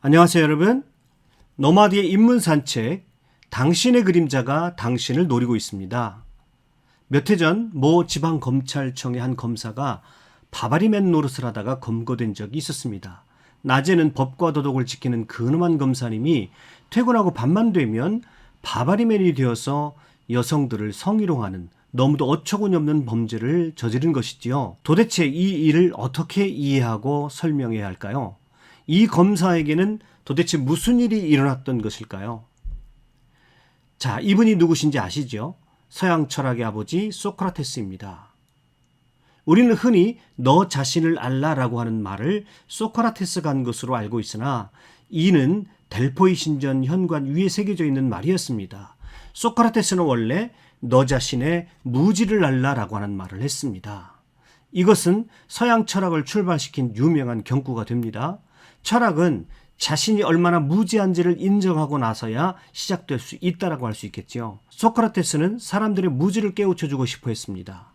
안녕하세요, 여러분. 노마디의 인문 산책, 당신의 그림자가 당신을 노리고 있습니다. 몇 해 전 모 지방검찰청의 한 검사가 바바리맨 노릇을 하다가 검거된 적이 있었습니다. 낮에는 법과 도덕을 지키는 근엄한 검사님이 퇴근하고 밤만 되면 바바리맨이 되어서 여성들을 성희롱하는 너무도 어처구니 없는 범죄를 저지른 것이지요. 도대체 이 일을 어떻게 이해하고 설명해야 할까요? 이 검사에게는 도대체 무슨 일이 일어났던 것일까요? 자, 이분이 누구신지 아시죠? 서양 철학의 아버지 소크라테스입니다. 우리는 흔히 너 자신을 알라라고 하는 말을 소크라테스가 한 것으로 알고 있으나 이는 델포이 신전 현관 위에 새겨져 있는 말이었습니다. 소크라테스는 원래 너 자신의 무지를 알라라고 하는 말을 했습니다. 이것은 서양 철학을 출발시킨 유명한 경구가 됩니다. 철학은 자신이 얼마나 무지한지를 인정하고 나서야 시작될 수 있다라고 할 수 있겠죠. 소크라테스는 사람들의 무지를 깨우쳐 주고 싶어 했습니다.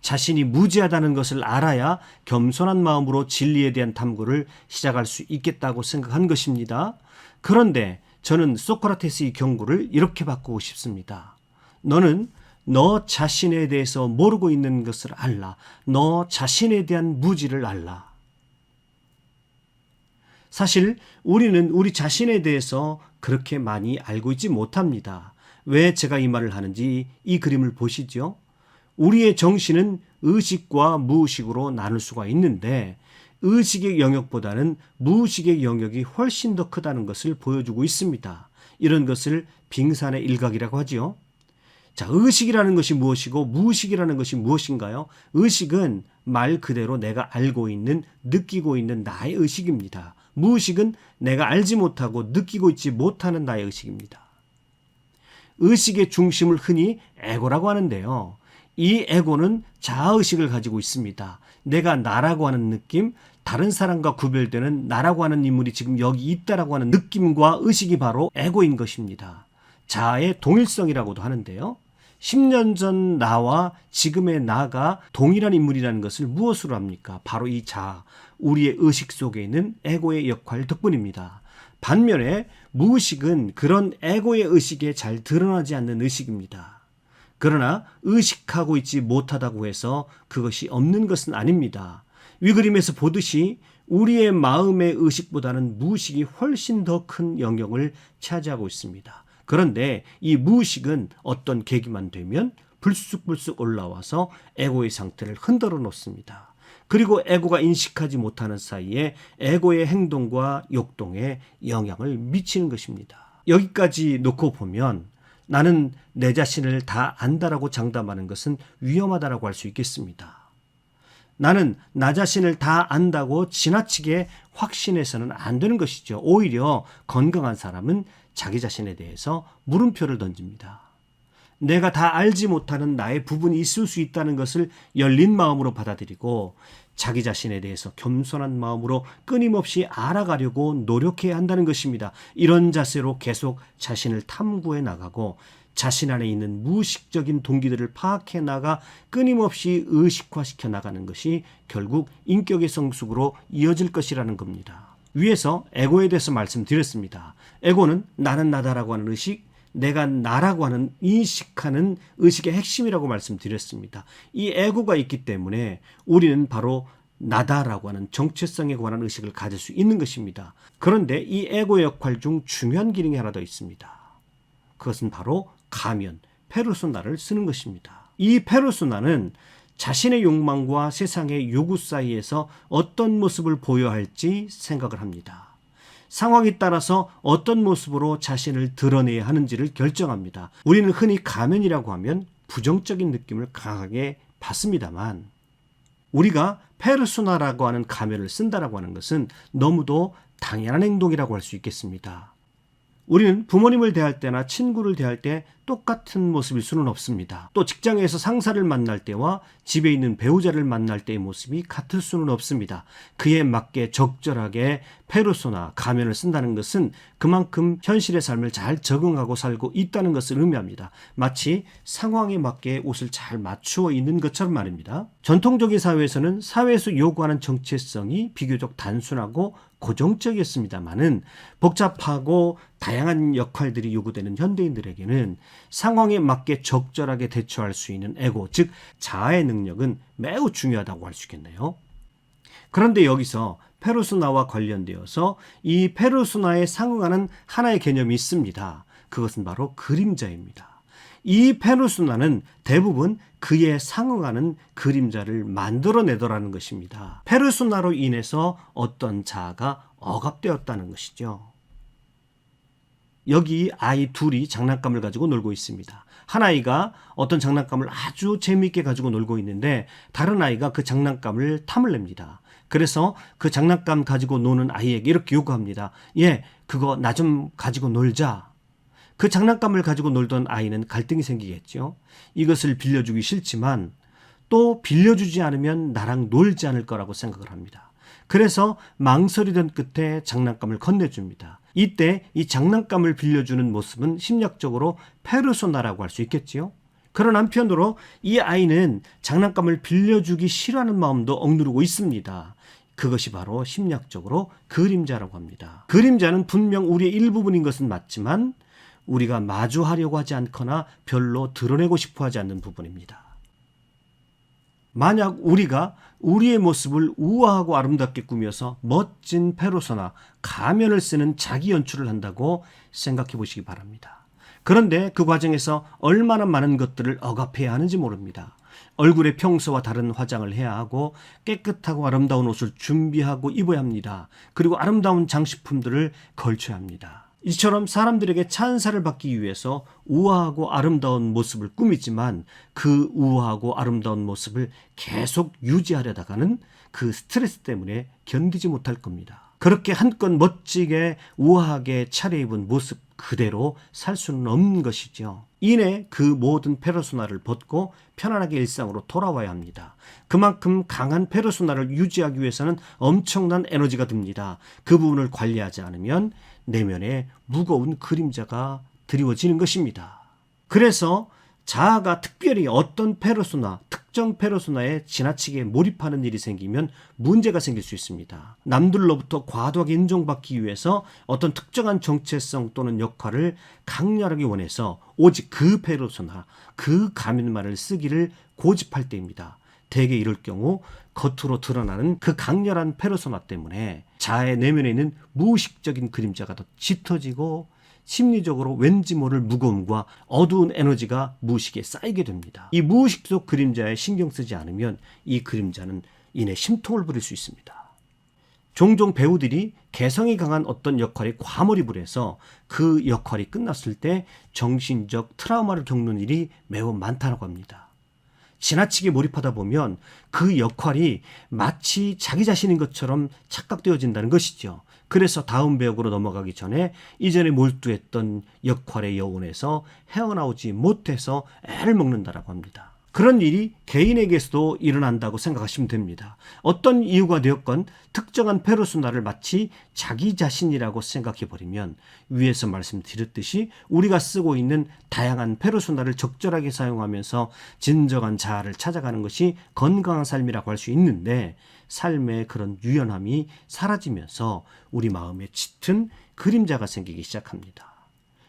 자신이 무지하다는 것을 알아야 겸손한 마음으로 진리에 대한 탐구를 시작할 수 있겠다고 생각한 것입니다. 그런데 저는 소크라테스의 경고를 이렇게 바꾸고 싶습니다. 너는 너 자신에 대해서 모르고 있는 것을 알라. 너 자신에 대한 무지를 알라. 사실 우리는 우리 자신에 대해서 그렇게 많이 알고 있지 못합니다. 왜 제가 이 말을 하는지 이 그림을 보시죠. 우리의 정신은 의식과 무의식으로 나눌 수가 있는데 의식의 영역보다는 무의식의 영역이 훨씬 더 크다는 것을 보여주고 있습니다. 이런 것을 빙산의 일각이라고 하지요. 자, 의식이라는 것이 무엇이고 무의식이라는 것이 무엇인가요? 의식은 말 그대로 내가 알고 있는, 느끼고 있는 나의 의식입니다. 무의식은 내가 알지 못하고 느끼고 있지 못하는 나의 의식입니다. 의식의 중심을 흔히 에고라고 하는데요. 이 에고는 자아의식을 가지고 있습니다. 내가 나라고 하는 느낌, 다른 사람과 구별되는 나라고 하는 인물이 지금 여기 있다라고 하는 느낌과 의식이 바로 에고인 것입니다. 자아의 동일성이라고도 하는데요. 10년 전 나와 지금의 나가 동일한 인물이라는 것을 무엇으로 합니까? 바로 이 자아, 우리의 의식 속에 있는 에고의 역할 덕분입니다. 반면에 무의식은 그런 에고의 의식에 잘 드러나지 않는 의식입니다. 그러나 의식하고 있지 못하다고 해서 그것이 없는 것은 아닙니다. 위 그림에서 보듯이 우리의 마음의 의식보다는 무의식이 훨씬 더 큰 영역을 차지하고 있습니다. 그런데 이 무의식은 어떤 계기만 되면 불쑥불쑥 올라와서 에고의 상태를 흔들어 놓습니다. 그리고 에고가 인식하지 못하는 사이에 에고의 행동과 욕동에 영향을 미치는 것입니다. 여기까지 놓고 보면 나는 내 자신을 다 안다라고 장담하는 것은 위험하다라고 할 수 있겠습니다. 나는 나 자신을 다 안다고 지나치게 확신해서는 안 되는 것이죠. 오히려 건강한 사람은 자기 자신에 대해서 물음표를 던집니다. 내가 다 알지 못하는 나의 부분이 있을 수 있다는 것을 열린 마음으로 받아들이고 자기 자신에 대해서 겸손한 마음으로 끊임없이 알아가려고 노력해야 한다는 것입니다. 이런 자세로 계속 자신을 탐구해 나가고 자신 안에 있는 무의식적인 동기들을 파악해 나가 끊임없이 의식화시켜 나가는 것이 결국 인격의 성숙으로 이어질 것이라는 겁니다. 위에서 에고에 대해서 말씀드렸습니다. 에고는 나는 나다라고 하는 의식, 내가 나라고 하는 인식하는 의식의 핵심이라고 말씀드렸습니다. 이 에고가 있기 때문에 우리는 바로 나다라고 하는 정체성에 관한 의식을 가질 수 있는 것입니다. 그런데 이 에고 역할 중 중요한 기능이 하나 더 있습니다. 그것은 바로 가면, 페르소나를 쓰는 것입니다. 이 페르소나는 자신의 욕망과 세상의 요구 사이에서 어떤 모습을 보여야 할지 생각을 합니다. 상황에 따라서 어떤 모습으로 자신을 드러내야 하는지를 결정합니다. 우리는 흔히 가면이라고 하면 부정적인 느낌을 강하게 받습니다만 우리가 페르소나라고 하는 가면을 쓴다라고 하는 것은 너무도 당연한 행동이라고 할 수 있겠습니다. 우리는 부모님을 대할 때나 친구를 대할 때 똑같은 모습일 수는 없습니다. 또 직장에서 상사를 만날 때와 집에 있는 배우자를 만날 때의 모습이 같을 수는 없습니다. 그에 맞게 적절하게 페르소나 가면을 쓴다는 것은 그만큼 현실의 삶을 잘 적응하고 살고 있다는 것을 의미합니다. 마치 상황에 맞게 옷을 잘 맞추어 있는 것처럼 말입니다. 전통적인 사회에서는 사회에서 요구하는 정체성이 비교적 단순하고 고정적이었습니다만은 복잡하고 다양한 역할들이 요구되는 현대인들에게는 상황에 맞게 적절하게 대처할 수 있는 에고, 즉 자아의 능력은 매우 중요하다고 할 수 있겠네요. 그런데 여기서 페르소나와 관련되어서 이 페르소나에 상응하는 하나의 개념이 있습니다. 그것은 바로 그림자입니다. 이 페르소나는 대부분 그에 상응하는 그림자를 만들어내더라는 것입니다. 페르소나로 인해서 어떤 자아가 억압되었다는 것이죠. 여기 아이 둘이 장난감을 가지고 놀고 있습니다. 한 아이가 어떤 장난감을 아주 재미있게 가지고 놀고 있는데 다른 아이가 그 장난감을 탐을 냅니다. 그래서 그 장난감 가지고 노는 아이에게 이렇게 요구합니다. 예, 그거 나 좀 가지고 놀자. 그 장난감을 가지고 놀던 아이는 갈등이 생기겠죠. 이것을 빌려주기 싫지만 또 빌려주지 않으면 나랑 놀지 않을 거라고 생각을 합니다. 그래서 망설이던 끝에 장난감을 건네줍니다. 이때 이 장난감을 빌려주는 모습은 심리학적으로 페르소나라고 할 수 있겠지요. 그런 한편으로 이 아이는 장난감을 빌려주기 싫어하는 마음도 억누르고 있습니다. 그것이 바로 심리학적으로 그림자라고 합니다. 그림자는 분명 우리의 일부분인 것은 맞지만 우리가 마주하려고 하지 않거나 별로 드러내고 싶어 하지 않는 부분입니다. 만약 우리가 우리의 모습을 우아하고 아름답게 꾸며서 멋진 페르소나, 가면을 쓰는 자기 연출을 한다고 생각해 보시기 바랍니다. 그런데 그 과정에서 얼마나 많은 것들을 억압해야 하는지 모릅니다. 얼굴에 평소와 다른 화장을 해야 하고 깨끗하고 아름다운 옷을 준비하고 입어야 합니다. 그리고 아름다운 장식품들을 걸쳐야 합니다. 이처럼 사람들에게 찬사를 받기 위해서 우아하고 아름다운 모습을 꾸미지만 그 우아하고 아름다운 모습을 계속 유지하려다가는 그 스트레스 때문에 견디지 못할 겁니다. 그렇게 한껏 멋지게 우아하게 차려입은 모습 그대로 살 수는 없는 것이죠. 이내 그 모든 페르소나를 벗고 편안하게 일상으로 돌아와야 합니다. 그만큼 강한 페르소나를 유지하기 위해서는 엄청난 에너지가 듭니다. 그 부분을 관리하지 않으면 내면에 무거운 그림자가 드리워지는 것입니다. 그래서 자아가 특별히 어떤 페르소나, 특정 페르소나에 지나치게 몰입하는 일이 생기면 문제가 생길 수 있습니다. 남들로부터 과도하게 인정받기 위해서 어떤 특정한 정체성 또는 역할을 강렬하게 원해서 오직 그 페르소나, 그 가면말을 쓰기를 고집할 때입니다. 대개 이럴 경우 겉으로 드러나는 그 강렬한 페르소나 때문에 자아의 내면에 있는 무의식적인 그림자가 더 짙어지고 심리적으로 왠지 모를 무거움과 어두운 에너지가 무의식에 쌓이게 됩니다. 이 무의식 속 그림자에 신경 쓰지 않으면 이 그림자는 이내 심통을 부릴 수 있습니다. 종종 배우들이 개성이 강한 어떤 역할에 과몰입을 해서 그 역할이 끝났을 때 정신적 트라우마를 겪는 일이 매우 많다고 합니다. 지나치게 몰입하다 보면 그 역할이 마치 자기 자신인 것처럼 착각되어진다는 것이죠. 그래서 다음 배역으로 넘어가기 전에 이전에 몰두했던 역할의 여운에서 헤어나오지 못해서 애를 먹는다라고 합니다. 그런 일이 개인에게서도 일어난다고 생각하시면 됩니다. 어떤 이유가 되었건 특정한 페르소나를 마치 자기 자신이라고 생각해 버리면 위에서 말씀드렸듯이 우리가 쓰고 있는 다양한 페르소나를 적절하게 사용하면서 진정한 자아를 찾아가는 것이 건강한 삶이라고 할 수 있는데 삶의 그런 유연함이 사라지면서 우리 마음에 짙은 그림자가 생기기 시작합니다.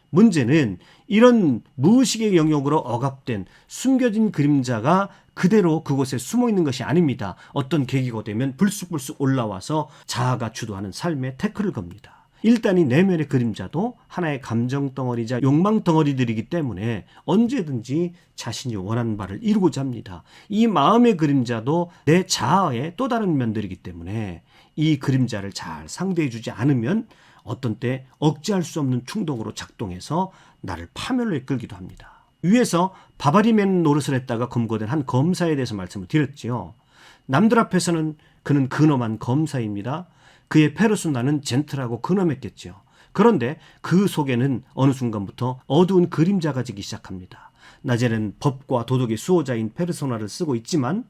문제는 이런 무의식의 영역으로 억압된 숨겨진 그림자가 그대로 그곳에 숨어 있는 것이 아닙니다. 어떤 계기가 되면 불쑥불쑥 올라와서 자아가 주도하는 삶에 태클을 겁니다. 일단 이 내면의 그림자도 하나의 감정 덩어리자 욕망 덩어리들이기 때문에 언제든지 자신이 원하는 바를 이루고자 합니다. 이 마음의 그림자도 내 자아의 또 다른 면들이기 때문에 이 그림자를 잘 상대해 주지 않으면 어떤 때 억제할 수 없는 충동으로 작동해서 나를 파멸로 이끌기도 합니다. 위에서 바바리맨 노릇을 했다가 검거된 한 검사에 대해서 말씀을 드렸지요. 남들 앞에서는 그는 근엄한 검사입니다. 그의 페르소 나는 젠틀하고 근엄했겠죠. 그런데 그 속에는 어느 순간부터 어두운 그림자가 지기 시작합니다. 낮에는 법과 도덕의 수호자인 페르소나를 쓰고 있지만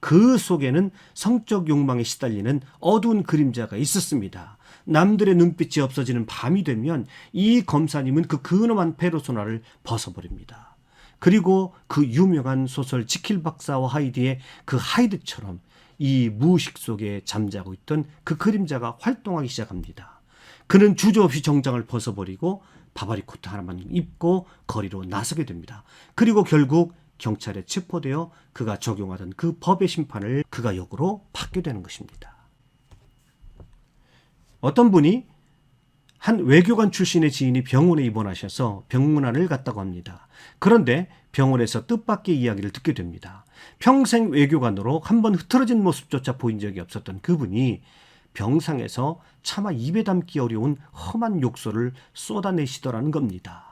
그 속에는 성적 욕망에 시달리는 어두운 그림자가 있었습니다. 남들의 눈빛이 없어지는 밤이 되면 이 검사님은 그 근엄한 페르소나를 벗어버립니다. 그리고 그 유명한 소설 지킬 박사와 하이디의 그 하이드처럼 이 무의식 속에 잠자고 있던 그 그림자가 활동하기 시작합니다. 그는 주저없이 정장을 벗어버리고 바바리 코트 하나만 입고 거리로 나서게 됩니다. 그리고 결국 경찰에 체포되어 그가 적용하던 그 법의 심판을 그가 역으로 받게 되는 것입니다. 어떤 분이 한 외교관 출신의 지인이 병원에 입원하셔서 병문안을 갔다고 합니다. 그런데 병원에서 뜻밖의 이야기를 듣게 됩니다. 평생 외교관으로 한 번 흐트러진 모습조차 보인 적이 없었던 그분이 병상에서 차마 입에 담기 어려운 험한 욕설을 쏟아내시더라는 겁니다.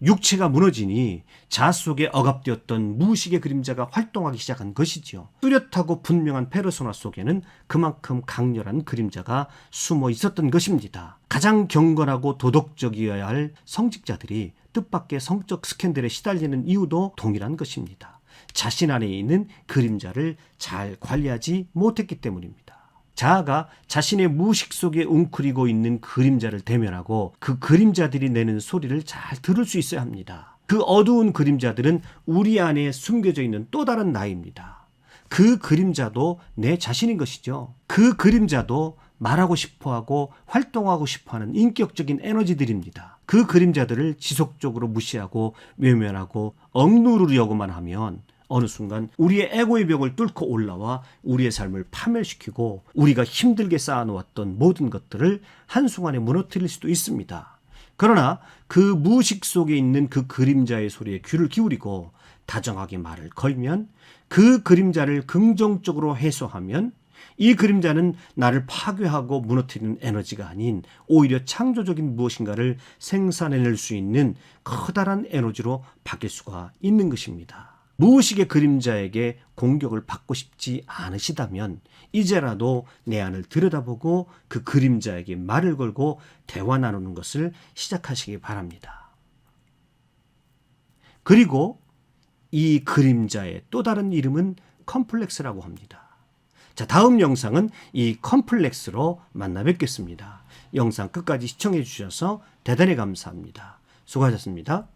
육체가 무너지니 자 속에 억압되었던 무의식의 그림자가 활동하기 시작한 것이지요. 뚜렷하고 분명한 페르소나 속에는 그만큼 강렬한 그림자가 숨어 있었던 것입니다. 가장 경건하고 도덕적이어야 할 성직자들이 뜻밖의 성적 스캔들에 시달리는 이유도 동일한 것입니다. 자신 안에 있는 그림자를 잘 관리하지 못했기 때문입니다. 자아가 자신의 무의식 속에 웅크리고 있는 그림자를 대면하고 그 그림자들이 내는 소리를 잘 들을 수 있어야 합니다. 그 어두운 그림자들은 우리 안에 숨겨져 있는 또 다른 나입니다. 그 그림자도 내 자신인 것이죠. 그 그림자도 말하고 싶어 하고 활동하고 싶어 하는 인격적인 에너지들입니다. 그 그림자들을 지속적으로 무시하고 외면하고 억누르려고만 하면 어느 순간 우리의 에고의 벽을 뚫고 올라와 우리의 삶을 파멸시키고 우리가 힘들게 쌓아놓았던 모든 것들을 한순간에 무너뜨릴 수도 있습니다. 그러나 그 무의식 속에 있는 그 그림자의 소리에 귀를 기울이고 다정하게 말을 걸면 그 그림자를 긍정적으로 해소하면 이 그림자는 나를 파괴하고 무너뜨리는 에너지가 아닌 오히려 창조적인 무엇인가를 생산해낼 수 있는 커다란 에너지로 바뀔 수가 있는 것입니다. 무의식의 그림자에게 공격을 받고 싶지 않으시다면 이제라도 내 안을 들여다보고 그 그림자에게 말을 걸고 대화 나누는 것을 시작하시기 바랍니다. 그리고 이 그림자의 또 다른 이름은 컴플렉스라고 합니다. 자, 다음 영상은 이 컴플렉스로 만나 뵙겠습니다. 영상 끝까지 시청해 주셔서 대단히 감사합니다. 수고하셨습니다.